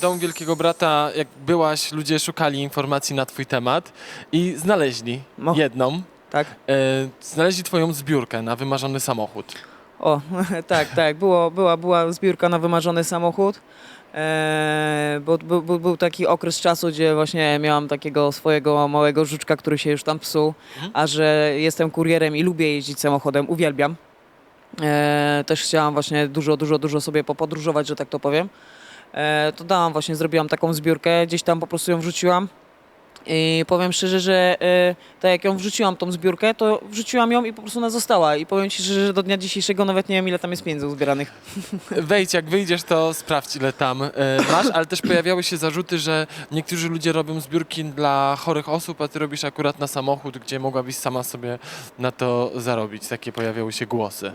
Dom Wielkiego Brata, jak byłaś, ludzie szukali informacji na twój temat i znaleźli No. jedną. Tak? E, znaleźli twoją zbiórkę na wymarzony samochód. O, tak, tak. Było, była, była zbiórka na wymarzony samochód. Eee, bo, był, był, był taki okres czasu, gdzie właśnie miałam takiego swojego małego żuczka, który się już tam psuł, Mhm. a że jestem kurierem i lubię jeździć samochodem, uwielbiam. Eee, też chciałam właśnie dużo, dużo, dużo sobie popodróżować, że tak to powiem. Eee, to dałam właśnie, zrobiłam taką zbiórkę, gdzieś tam po prostu ją wrzuciłam. I powiem szczerze, że e, tak jak ją wrzuciłam, tą zbiórkę, to wrzuciłam ją i po prostu ona została. I powiem Ci szczerze, że do dnia dzisiejszego nawet nie wiem, ile tam jest pieniędzy uzbieranych. Wejdź, jak wyjdziesz, to sprawdź, ile tam e, masz, ale też pojawiały się zarzuty, że niektórzy ludzie robią zbiórki dla chorych osób, a ty robisz akurat na samochód, gdzie mogłabyś sama sobie na to zarobić. Takie pojawiały się głosy.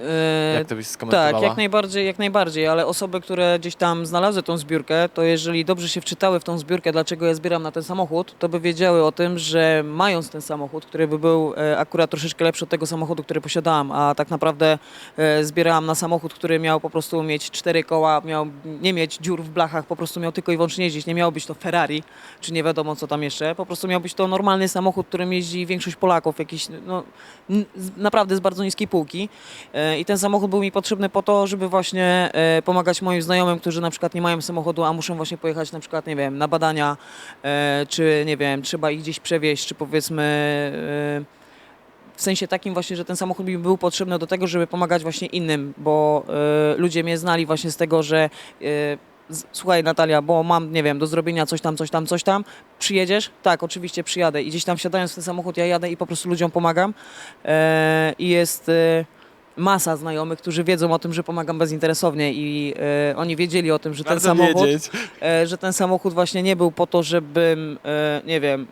E, Jak to byś skomentowała? tak, jak najbardziej, jak najbardziej, ale osoby, które gdzieś tam znalazły tą zbiórkę, to jeżeli dobrze się wczytały w tą zbiórkę, dlaczego ja zbieram na ten samochód, to by wiedziały o tym, że mając ten samochód, który by był e, akurat troszeczkę lepszy od tego samochodu, który posiadałam, a tak naprawdę e, zbierałam na samochód, który miał po prostu mieć cztery koła, miał nie mieć dziur w blachach, po prostu miał tylko i wyłącznie jeździć, nie miało być to Ferrari, czy nie wiadomo co tam jeszcze, po prostu miał być to normalny samochód, którym jeździ większość Polaków, jakiś no, naprawdę z bardzo niskiej półki. E, I ten samochód był mi potrzebny po to, żeby właśnie pomagać moim znajomym, którzy na przykład nie mają samochodu, a muszą właśnie pojechać na przykład, nie wiem, na badania, czy nie wiem, trzeba ich gdzieś przewieźć, czy powiedzmy e, w sensie takim właśnie, że ten samochód mi był potrzebny do tego, żeby pomagać właśnie innym, bo e, ludzie mnie znali właśnie z tego, że z- Słuchaj Natalia, bo mam, nie wiem, do zrobienia coś tam, coś tam, coś tam. Przyjedziesz? Tak, oczywiście przyjadę. I gdzieś tam wsiadając w ten samochód, ja jadę i po prostu ludziom pomagam. E, I jest masa znajomych, którzy wiedzą o tym, że pomagam bezinteresownie i e, oni wiedzieli o tym, że ten Warto samochód, wiedzieć. e, że ten samochód właśnie nie był po to, żebym, e, nie wiem,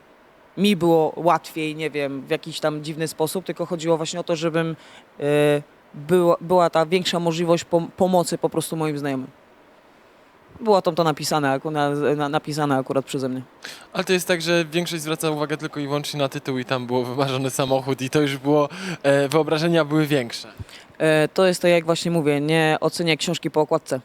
mi było łatwiej, nie wiem, w jakiś tam dziwny sposób, tylko chodziło właśnie o to, żebym e, była, była ta większa możliwość pom- pomocy po prostu moim znajomym. Było tam to napisane, aku- na, na, napisane akurat przeze mnie. Ale to jest tak, że większość zwraca uwagę tylko i wyłącznie na tytuł i tam było wymarzony samochód i to już było, e, wyobrażenia były większe. E, to jest to, jak właśnie mówię, nie ocenię książki po okładce.